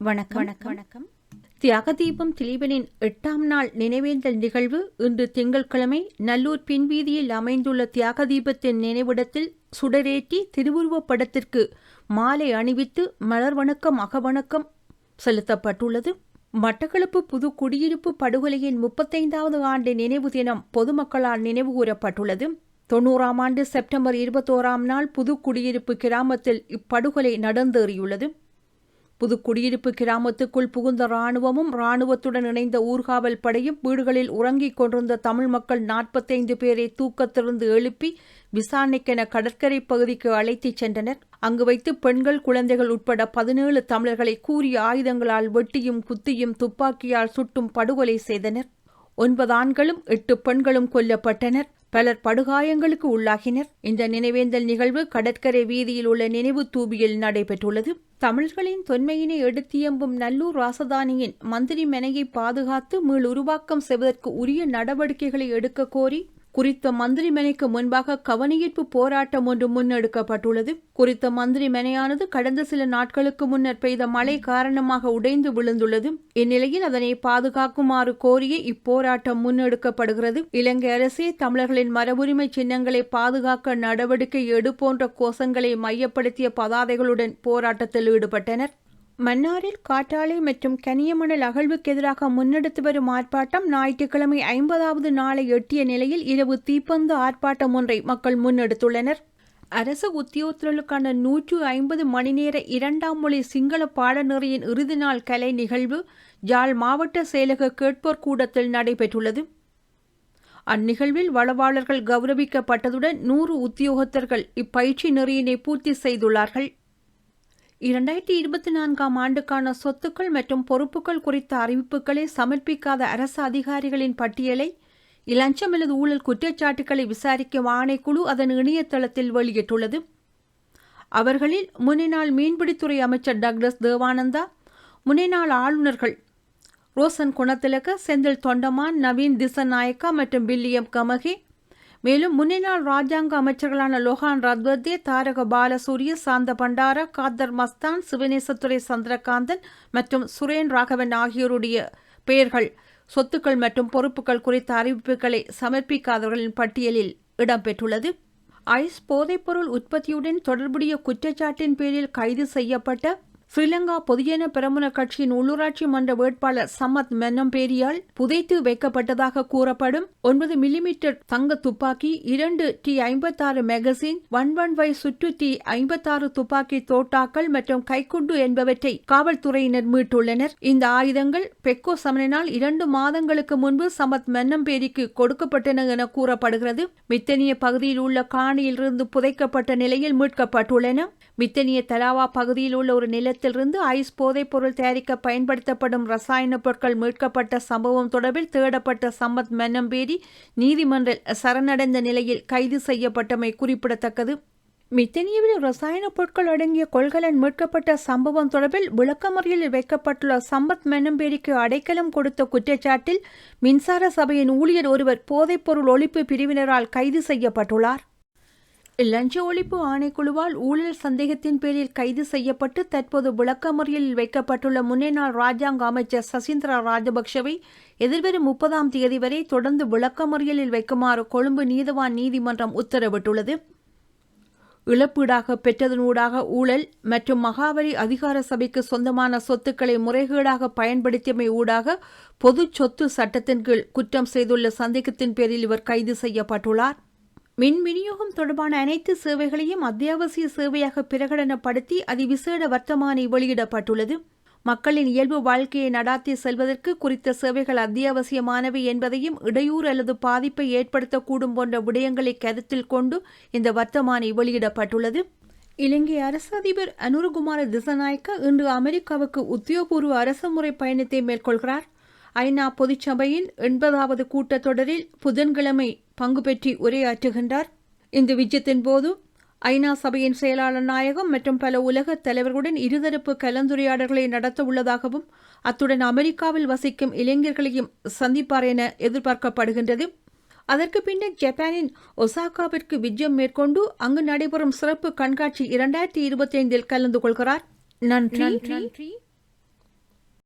வணக்கம். வணக்கம். வணக்கம் தியாகதீபம் திலீபனின் எட்டாம் நாள் நினைவேந்தல் நிகழ்வு இன்று திங்கட்கிழமை நல்லூர் பின்வீதியில் அமைந்துள்ள தியாகதீபத்தின் நினைவிடத்தில் சுடரேற்றி திருவுருவப் படத்திற்கு மாலை அணிவித்து மலர் வணக்கம் அகவணக்கம் செலுத்தப்பட்டுள்ளது. மட்டக்களப்பு புது குடியிருப்பு படுகொலையின் முப்பத்தைந்தாவது ஆண்டு நினைவு தினம் பொதுமக்களால் நினைவு கூறப்பட்டுள்ளது. தொண்ணூறாம் ஆண்டு செப்டம்பர் இருபத்தோராம் நாள் புது குடியிருப்பு கிராமத்தில் இப்படுகொலை நடந்தேறியுள்ளது. புது குடியிருப்பு கிராமத்துக்குள் புகுந்த இராணுவமும் இராணுவத்துடன் இணைந்த ஊர்காவல் படையும் வீடுகளில் உறங்கிக் கொண்டிருந்த தமிழ் மக்கள் நாற்பத்தைந்து பேரை தூக்கத்திலிருந்து எழுப்பி விசாரணைக்கென கடற்கரை பகுதிக்கு அழைத்துச் சென்றனர். அங்கு வைத்து பெண்கள் குழந்தைகள் உட்பட பதினேழு தமிழர்களை கூறிய ஆயுதங்களால் வெட்டியும் குத்தியும் துப்பாக்கியால் சுட்டும் படுகொலை செய்தனர். ஒன்பது ஆண்களும் எட்டு பெண்களும் கொல்லப்பட்டனர். பலர் படுகாயங்களுக்கு உள்ளாகினர். இந்த நினைவேந்தல் நிகழ்வு கடற்கரை வீதியில் உள்ள நினைவு தூபியில் நடைபெற்றுள்ளது. தமிழர்களின் தொன்மையினை எடுத்தியம்பும் நல்லூர் ராசதானியின் மந்திரி மெனையை பாதுகாத்து மீள் உருவாக்கம் செய்வதற்கு உரிய நடவடிக்கைகளை எடுக்க கோரி குறித்த மந்திரி மெனைக்கு முன்பாக கவனஈர்ப்பு போராட்டம் ஒன்று முன்னெடுக்கப்பட்டுள்ளது. குறித்த மந்திரி மெனையானது கடந்த சில நாட்களுக்கு முன்னர் பெய்த மழை காரணமாக உடைந்து விழுந்துள்ளது. இந்நிலையில் அதனை பாதுகாக்குமாறு கோரியே இப்போராட்டம் முன்னெடுக்கப்படுகிறது. இலங்கை அரசே தமிழர்களின் மரபுரிமை சின்னங்களை பாதுகாக்க நடவடிக்கை எடு போன்ற கோஷங்களை மையப்படுத்திய பதாதைகளுடன் போராட்டத்தில் ஈடுபட்டனர். மன்னாரில் காற்றாலை மற்றும் கனியமணல் அகழ்வுக்கு எதிராக முன்னெடுத்து வரும் ஆர்ப்பாட்டம் ஞாயிற்றுக்கிழமை ஐம்பதாவது நாளை எட்டிய நிலையில் இரவு தீப்பந்து ஆர்ப்பாட்டம் ஒன்றை மக்கள் முன்னெடுத்துள்ளனர். அரசு உத்தியோகத்தர்களுக்கான நூற்று ஐம்பது மணி நேர இரண்டாம் மொழி சிங்கள பாடநெறியின் இறுதி நாள் கலை நிகழ்வு யாழ் மாவட்ட செயலக கேட்போர் கூடத்தில் நடைபெற்றுள்ளது. அந்நிகழ்வில் வளவாளர்கள் கௌரவிக்கப்பட்டதுடன் நூறு உத்தியோகத்தர்கள் இப்பயிற்சி நெறியினை பூர்த்தி செய்துள்ளார்கள். இரண்டாயிரத்தி இருபத்தி நான்காம் ஆண்டுக்கான சொத்துக்கள் மற்றும் பொறுப்புகள் குறித்த அறிவிப்புகளை சமர்ப்பிக்காத அரசு அதிகாரிகளின் பட்டியலை இலஞ்சம் அல்லது ஊழல் குற்றச்சாட்டுகளை விசாரிக்கும் ஆணைக்குழு அதன் இணையதளத்தில் வெளியிட்டுள்ளது. அவர்களில் முன்னாள் மீன்பிடித்துறை அமைச்சர் டக்ளஸ் தேவானந்தா முன்னாள் ஆளுநர்கள் ரோசன் குணத்திலக செந்தில் தொண்டமான் நவீன் திசநாயக்கா மற்றும் வில்லியம் கமகே மேலும் முன்னாள் ராஜாங்க அமைச்சர்களான லோகான் ரத்வத்தே தாரக பாலசூரிய சாந்த பண்டார காதர் மஸ்தான் சிவநேசத்துறை சந்திரகாந்தன் மற்றும் சுரேன் ராகவன் ஆகியோருடைய பெயர்கள் சொத்துக்கள் மற்றும் பொறுப்புகள் குறித்த அறிவிப்புகளை சமர்ப்பிக்காதவர்களின் பட்டியலில் இடம்பெற்றுள்ளது. ஐஸ் போதைப்பொருள் உற்பத்தியுடன் தொடர்புடைய குற்றச்சாட்டின் பேரில் கைது செய்யப்பட்ட ஸ்ரீலங்கா பொதுஜன பெரமுன கட்சியின் உள்ளூராட்சி மன்ற வேட்பாளர் சமத் மென்னம்பேரியால் புதைத்து வைக்கப்பட்டதாக கூறப்படும் ஒன்பது மில்லிமீட்டர் தங்க துப்பாக்கி இரண்டு டி ஐம்பத்தாறு மேகசின் ஒன் ஒன் வை சுற்று டி ஐம்பத்தாறு துப்பாக்கி தோட்டாக்கள் மற்றும் கைக்குண்டு என்பவற்றை காவல்துறையினர் மீட்டுள்ளனர். இந்த ஆயுதங்கள் பெக்கோ சமனினால் இரண்டு மாதங்களுக்கு முன்பு சமத் மென்னம்பேரிக்கு கொடுக்கப்பட்டன என கூறப்படுகிறது. மித்தனிய பகுதியில் உள்ள காணியிலிருந்து புதைக்கப்பட்ட நிலையில் மீட்கப்பட்டுள்ளன. மித்தனிய தலாவா பகுதியில் உள்ள ஒரு நிலத்திலிருந்து ஐஸ் போதைப் பொருள் தயாரிக்க பயன்படுத்தப்படும் ரசாயன பொருட்கள் மீட்கப்பட்ட சம்பவம் தொடர்பில் தேடப்பட்ட சம்பத் மென்னம்பேரி நீதிமன்றில் சரணடைந்த நிலையில் கைது செய்யப்பட்டமை குறிப்பிடத்தக்கது. மித்தனியவில் ரசாயன பொருட்கள் அடங்கிய கொள்கலன் மீட்கப்பட்ட சம்பவம் தொடர்பில் விளக்கமறியலில் வைக்கப்பட்டுள்ள சம்பத் மெனம்பேடிக்கு அடைக்கலம் கொடுத்த குற்றச்சாட்டில் மின்சார சபையின் ஊழியர் ஒருவர் போதைப்பொருள் ஒழிப்பு பிரிவினரால் கைது செய்யப்பட்டுள்ளார். லஞ்ச ஒழிப்பு ஆணைக்குழுவால் ஊழல் சந்தேகத்தின் பேரில் கைது செய்யப்பட்டு தற்போது விளக்கமறியலில் வைக்கப்பட்டுள்ள முன்னேநாள் ராஜாங்க அமைச்சர் சசீந்திரா ராஜபக்ஷவை எதிர்வரும் முப்பதாம் தேதி வரை தொடர்ந்து விளக்கமறியலில் வைக்குமாறு கொழும்பு நீதவான் நீதிமன்றம் உத்தரவிட்டுள்ளது. இழப்பீடாக பெற்றதனூடாக ஊழல் மற்றும் மகாவலி அதிகார சபைக்கு சொந்தமான சொத்துக்களை முறைகேடாக பயன்படுத்தியமை ஊடாக பொது சொத்து சட்டத்தின் கீழ் குற்றம் செய்துள்ள சந்தேகத்தின் பேரில் இவர் கைது செய்யப்பட்டுள்ளார். மின் விநியோகம் தொடர்பான அனைத்து சேவைகளையும் அத்தியாவசிய சேவையாக பிரகடனப்படுத்தி அதிவிசேட வர்த்தமானி வெளியிடப்பட்டுள்ளது. மக்களின் இயல்பு வாழ்க்கையை நடாத்தி செல்வதற்கு குறித்த சேவைகள் அத்தியாவசியமானவை என்பதையும் இடையூறு அல்லது பாதிப்பை ஏற்படுத்தக்கூடும் போன்ற விடயங்களை கருத்தில் கொண்டு இந்த வர்த்தமானி வெளியிடப்பட்டுள்ளது. இலங்கை அரசு அதிபர் அனுருகுமார திசநாயக்க இன்று அமெரிக்காவுக்கு உத்தியோகபூர்வ அரசுமுறை பயணத்தை மேற்கொள்கிறார். ஐநா பொதுச்சபையின் எண்பதாவது கூட்டத்தொடரில் புதன்கிழமை பங்கு பெற்றி உரையாற்றுகின்றார். இந்த விஜயத்தின் போது ஐநா சபையின் செயலாளர் நாயகம் மற்றும் பல உலக தலைவர்களுடன் இருதரப்பு கலந்துரையாடல்களை நடத்த உள்ளதாகவும் அத்துடன் அமெரிக்காவில் வசிக்கும் இளைஞர்களையும் சந்திப்பார் என எதிர்பார்க்கப்படுகின்றது. அதற்கு பின்னர் ஜப்பானின் ஒசாகாவிற்கு விஜயம் மேற்கொண்டு அங்கு நடைபெறும் சிறப்பு கண்காட்சி இரண்டாயிரத்தி இருபத்தி ஐந்தில் கலந்து கொள்கிறார். நன்றி. நன்றி.